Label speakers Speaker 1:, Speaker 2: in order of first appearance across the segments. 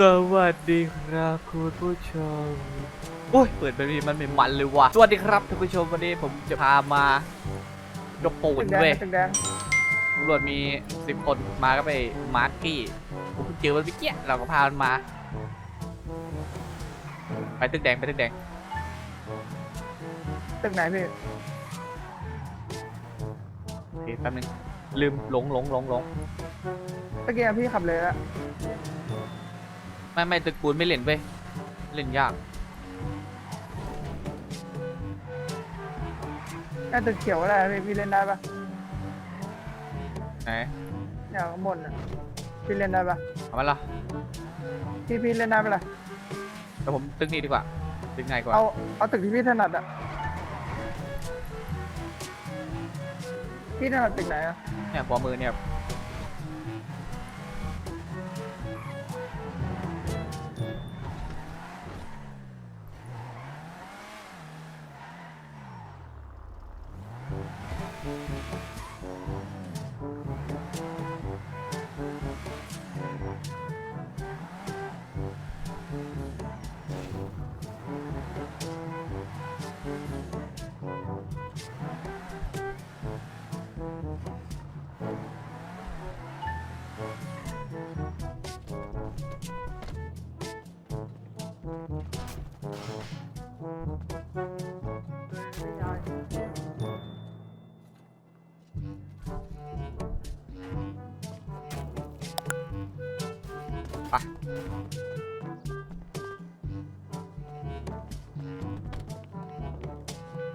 Speaker 1: สวัสดีครับคุณผู้ชม โอ้ย เปิดแบบนี้มันไม่มันเลยว่ะ สวัสดีครับท่านผู้ชมวันนี้ผมจะพามายกปู
Speaker 2: ตึ
Speaker 1: น
Speaker 2: กแดง
Speaker 1: เว้ย
Speaker 2: ตึกแดง
Speaker 1: ตำรวจมีสิบคนมาก็ไปมาร์คกี้ผมเพิ่งเจอมันเมื่อกี้เราก็พามันมา ไปตึกแดงไปตึกแดง
Speaker 2: ตึกไหนพี่
Speaker 1: โอเคแป๊บนึงลืมหลงหลงหลงหลง
Speaker 2: ตะเกียบพี่ขับเลยอะ
Speaker 1: ไม่ไม่ตึกปูนไม่เล่นเว้ยเล่นยาก
Speaker 2: แค่ตึกเขียวก็ได้พี่พี่เล่นได้ปะ
Speaker 1: ไหน
Speaker 2: เนี่ยข้างบนอะพี่เล่นได้ปะ
Speaker 1: เอามาละ
Speaker 2: พี่พี่เล่นได้ปะล่ะ
Speaker 1: แต่ผมตึกนี้ดีกว่า ตึกง่ายกว่า
Speaker 2: เอาเอาตึกที่พี่ถนัดอะพี่ถนัดตึกไหนอะ
Speaker 1: เนี่ยขวามือเนี่ย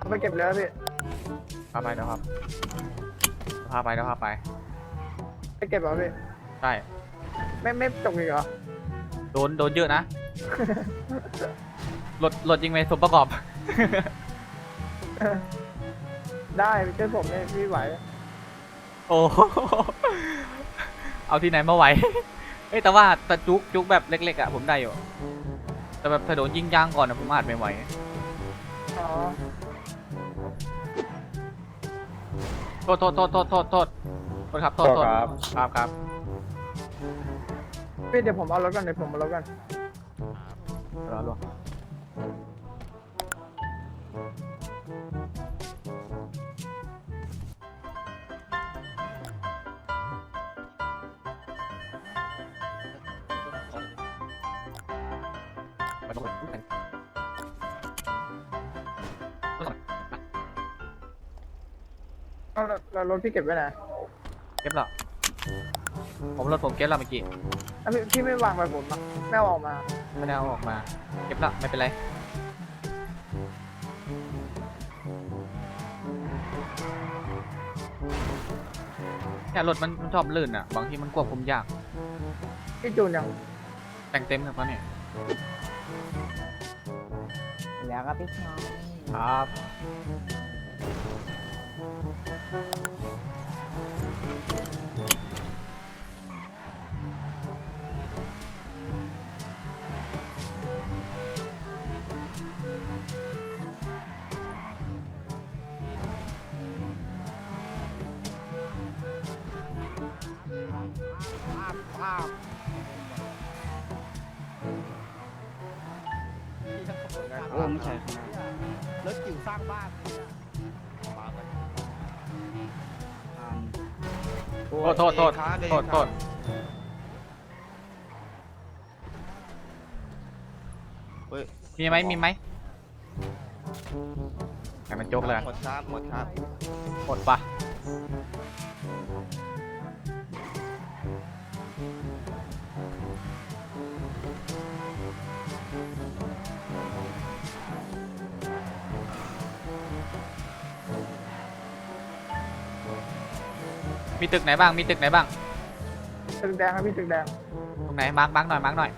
Speaker 2: ไปเก็บเลยอะพี่
Speaker 1: พาไปแล้วครับพาไปแล้วพาไป
Speaker 2: ไปเก็บเหรอพี่
Speaker 1: ใช่
Speaker 2: ไม่ไม่จบอีกเหรอ
Speaker 1: โดน โดนเยอะนะรถรถยิงไปสมประกอบ
Speaker 2: ได้ไปช่วยผมเนี่ยพี่ไหว
Speaker 1: โอ้โหเอาที่ไหนมาไหว เอ้ยแต่ว่าแต่จุกจุกแบบเล็กๆอะผมได้อยู่ แต่แบบถ้าโดนยิงยางก่อนอะผมอาจไม่ไหว
Speaker 2: อ๋อ
Speaker 1: ษโทษโทษโทษโทษโทษโทษครับโทษโทษ
Speaker 3: ครับ
Speaker 1: ครับครับ
Speaker 2: พี่เดี๋ยวผมเอารถก่อนเดี๋ยวผมเอารถก่อน
Speaker 1: รอรอ
Speaker 2: แล้วแล้วรถพี่เก็บไว้ไหน
Speaker 1: เก็บแล้วผมรถผมเก็บแล้วเมื่อกี้
Speaker 2: อะพี่พี่ไม่วางไปผมอะไม่เอาออกมา
Speaker 1: ไม่ได้เอาออกมา เก็บแล้วไม่เป็นไรเนี่ยรถมันมันชอบลื่นอะ บางทีมันควบคุมยาก
Speaker 2: พี่จูนยัง
Speaker 1: แต่งเต็มครับตอนนี้
Speaker 4: แล้วก็พี่ชาย
Speaker 1: ครับาร
Speaker 3: โอ้ไม่ใช่ครับ
Speaker 4: รถจิ๋วสร้างบ้าน
Speaker 1: โทษโทษโทษโทษโทษมีไหมมีไหมให้มันจกเลย
Speaker 3: หมดครับหมดครับ
Speaker 1: หมดปะ มีตึกไหนบ้าง มีตึกไหนบ้าง
Speaker 2: ตึกแดงครับพี่ตึกแดง
Speaker 1: ตรงไหน มาร์กมาร์กหน่อย มาร์กหน่อย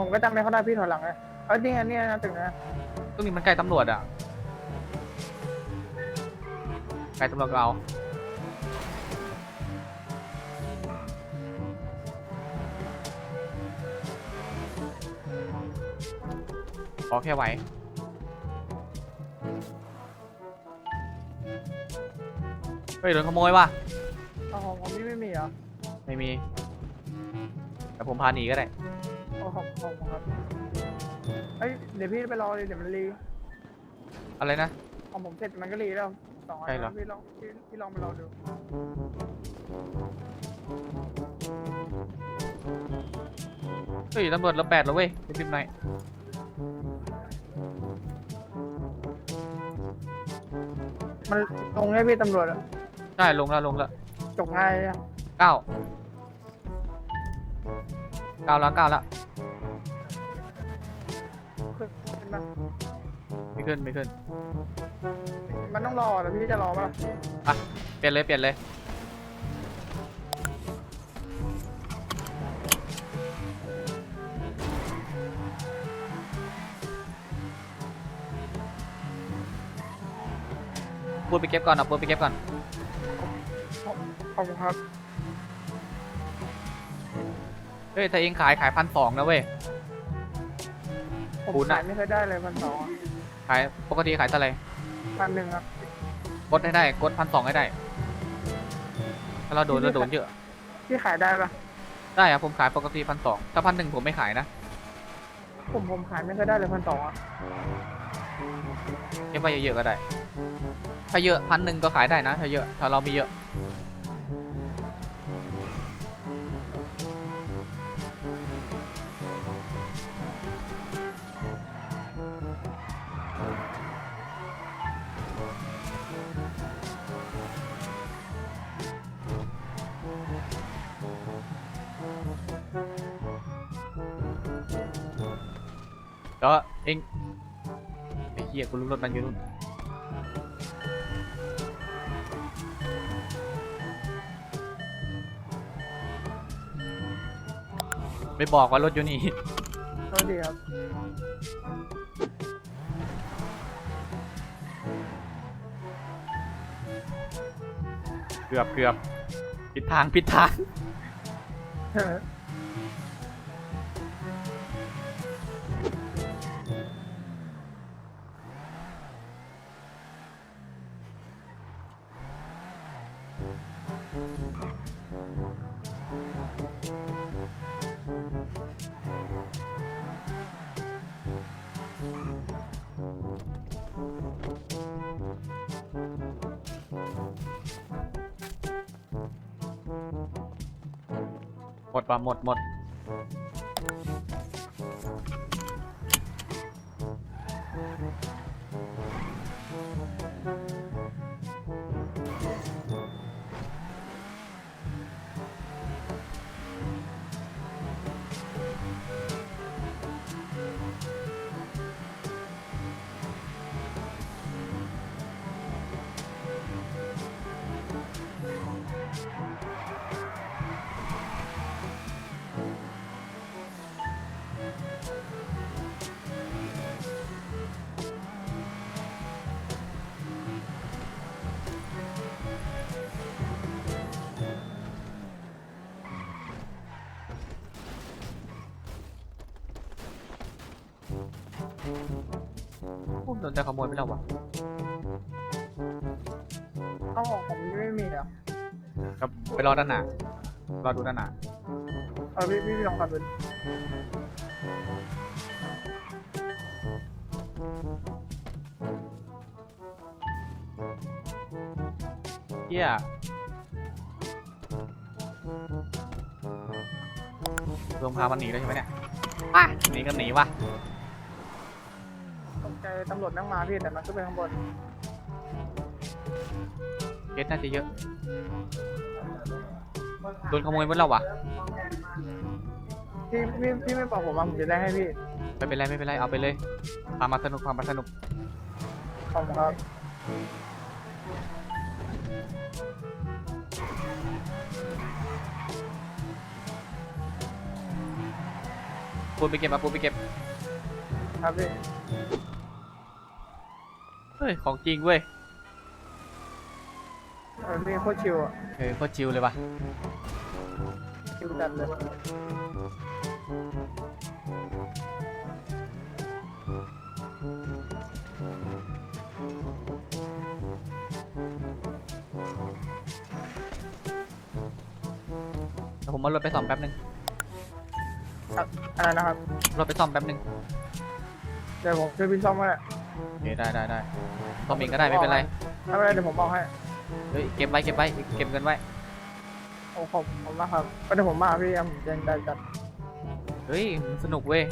Speaker 2: ผมก็จำไม่เขาได้พี่ถอยหลังเลยเออนี่ไงนี่นะตึกนะ
Speaker 1: ตรงนี้มันใกล้ตำรวจอะใกล้ตำรวจก็เอาขอแค่ไหว เฮ้ยโดนขโมยว่ะ
Speaker 2: เอาของของพี่ไม่มีเหรอ
Speaker 1: ไม่มีแต่ผมพาหนีก็ได้
Speaker 2: โอ้ขอบขอบคุณครับเอ้ยเดี๋ยวพี่ไปรอเลยเดี๋ยวมันรี
Speaker 1: อะไรนะ
Speaker 2: ของผมเสร็จมันก็รีแล้วสองอัน
Speaker 1: ใช่เหรอ
Speaker 2: นะพี่ลองพี่พี่ลองไปรอดู
Speaker 1: เฮ้ยตำรวจเราแปดแล้วเว้ยไปพิมพ์หน่อย
Speaker 2: มันตรงนี้พี่ตำรวจอะ
Speaker 1: ได้ลงแล้วลงแล้ว
Speaker 2: จบง่ายอะ
Speaker 1: เก้าเก้าแล้วเก้าแล้ว
Speaker 2: ขึ้นขึ้นมา
Speaker 1: ไม่ขึ้นไม่ขึ้น
Speaker 2: มันต้องรอแต่พี่จะรอปะล่ะ
Speaker 1: เปลี่ยนเลยเปลี่ยนเลยพูดไปเก็บก่อนเอาพูดไปเก็บก่อน
Speaker 2: ข อบคุณครับ
Speaker 1: เฮ้ย ถ้าเองขายขายพันสองนะเว้ย
Speaker 2: ผม
Speaker 1: คุณอะ
Speaker 2: ขายไม่เคยได้เลยพันสอง
Speaker 1: ขายปกติขายเท่าไหร่
Speaker 2: พันหนึ่งครับ
Speaker 1: กดให้ได้ กดพันสองให้ได้ ถ้าเราโดนเราโดนเยอะ
Speaker 2: พี่ขายได้ปะ
Speaker 1: ได้อะผมขายปกติพันสองถ้าพันหนึ่งผมไม่ขายนะ
Speaker 2: ผมผมขายไม่เคยได้เลยพันสองอะ
Speaker 1: เก็บไว้เยอะๆก็ได้ ถ้าเยอะพันหนึ่งก็ขายได้นะ ถ้าเยอะ ถ้าเรามีเยอะ แล้วเองไอ้เหี้ยกูรู้รถมันอยู่นู่นไม่บอกว่ารถอยู่นี่
Speaker 2: โทษดีครับ
Speaker 1: เกือบเกือบผิดทางผิดทาง ดป่ะหมดหมด พวกโดนจะขโมยไปแล้ววะ
Speaker 2: เอาของผมไม่มีอะ
Speaker 1: ครับไปรอด้านหน้ารอดูด้านหน้า
Speaker 2: เออพี่พี่พี่ลองขับดู
Speaker 1: เฮียลงพามันหนีแล้วใช่ไหมเนี่ยว้าหนีก็หนีวะ
Speaker 2: ตกใจตำรวจนั่งมาพี่แต่มันก็ไปข้างบน
Speaker 1: เกสน่าจะเยอะ โดนขโมยหมดแล้ววะ
Speaker 2: พี่พี่พี่ไม่บอกผมมาผมจะได้ให้พี่
Speaker 1: ไม่เป็นไรไม่เป็นไร เอาไปเลยพามาสนุกพามาสนุก
Speaker 2: ขอบคุณครับ
Speaker 1: ปูนไปเก็บมาปูนไปเก็บ
Speaker 2: ครับพี่
Speaker 1: เฮ้ย ของจริงเว้ย
Speaker 2: เออพี่โคตรชิวอะ
Speaker 1: เฮ้ยโคตรชิลเลยว่ะ
Speaker 2: ชิวจัดเลย
Speaker 1: เดี๋ยวผมเอารถไปซ่อมแป๊บนึง
Speaker 2: อะไรนะครับ
Speaker 1: รถไปซ่อมแป๊บนึง
Speaker 2: เดี๋ยวผมช่วยพี่ซ่อมก็ได้
Speaker 1: โอเคได้ได้ได้ซ่อมเองก็ได้ไม่เป็นไร
Speaker 2: ไม่เป็นไรเดี๋ยวผมบอกให้
Speaker 1: เฮ้ยเก็บไว้เก็บไว้เก็บเงินไว้
Speaker 2: โอ้ขอบผมมากครับก็เดี๋ยวผมมาพี่ครับผมจะได้จัด
Speaker 1: เฮ้ยมันสนุกเว้ย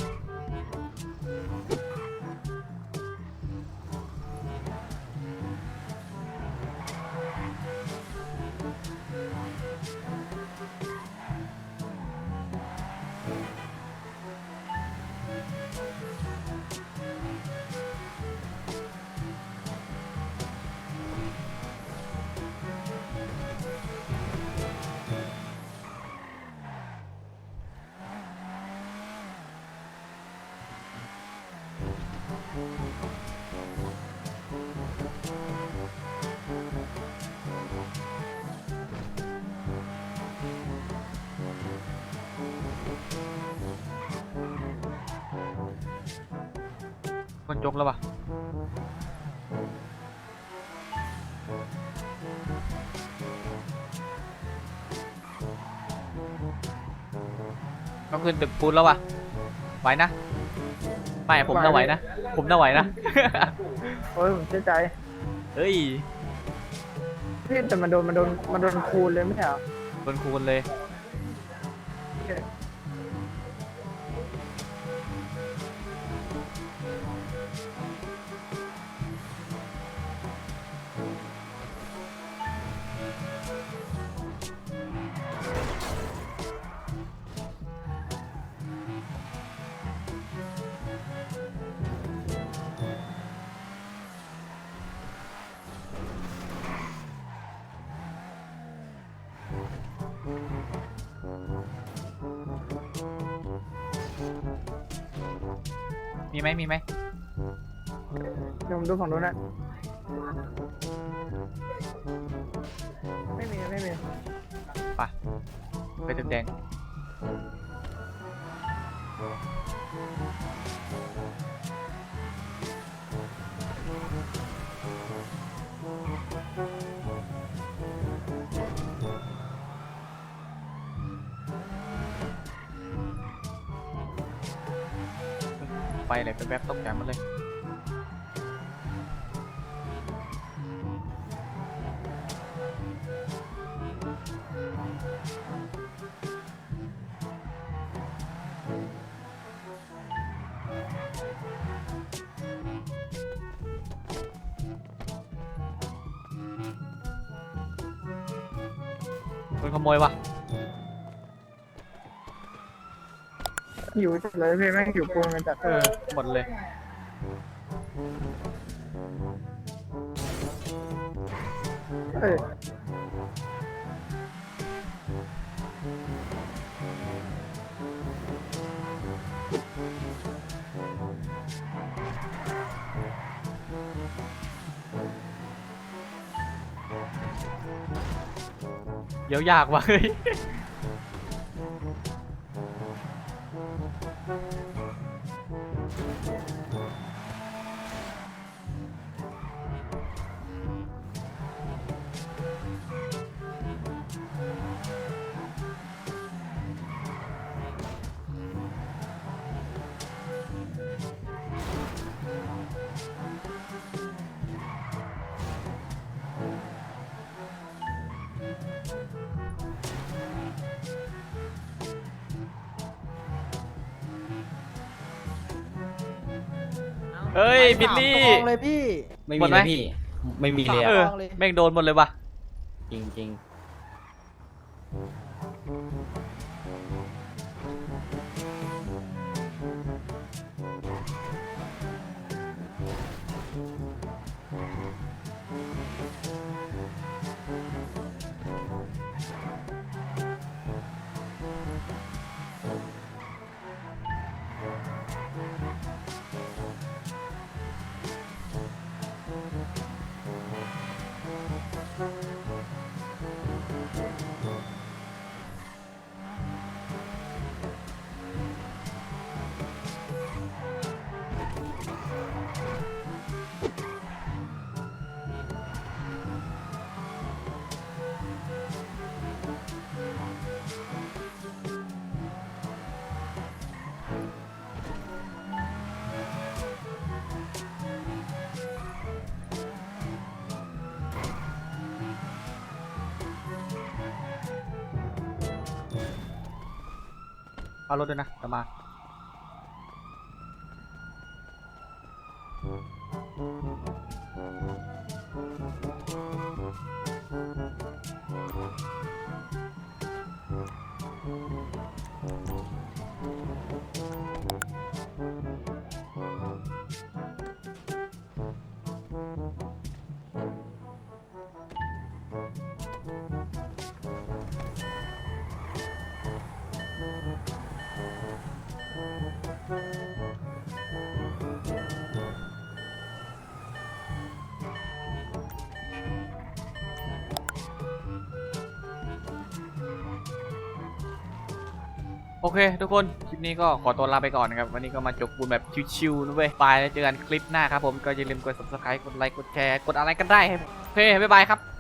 Speaker 1: คนจกแล้วปะต้องขึ้นตึกปูนแล้ววะไหวนะ ไม่ผมน่าไหวนะ ผมน่าไหวนะ
Speaker 2: โอ้ยผมเชื่อใจ
Speaker 1: เฮ้ย
Speaker 2: พี่แต่มันโดนมันโดนมันโดนคูณเลยไม่ใช่เหรอ
Speaker 1: โดนคูณเลย ไหมมีไหม
Speaker 2: เดี๋ยวผมดูฝั่งนู้นนะไม่มีไม่มี
Speaker 1: ไปตึกแดงไปเลยไปแวบตกใจห มันเลยคนขโมยว
Speaker 2: หิวจัดเลยพี่แม่งหิวปูนกันจัด
Speaker 1: เออหมดเลย
Speaker 2: เอ้ย
Speaker 1: เดี๋ยวยากว่ะเฮ้ย เฮ้ยบิลลี่
Speaker 4: สามกองเลยพี่
Speaker 3: ไม่
Speaker 1: หม
Speaker 3: มี
Speaker 1: ดไหม
Speaker 3: เลยพี่ ไม่มีเลย
Speaker 1: เอ
Speaker 3: อะ
Speaker 1: อแม่งโดนหมดเลยว่ะ
Speaker 3: จริงจริง Bye.
Speaker 1: เอารถด้วยนะจะมา โอเค ทุกคน คลิปนี้ก็ขอตัวลาไปก่อนนะครับ วันนี้ก็มาจบปูนแบบชิวๆนะเว้ยไปแล้วเจอกันคลิปหน้าครับผม ก็อย่าลืมกด subscribe กดไลค์ กดแชร์ กดอะไรกันได้ โอเค บ๊ายบายครับ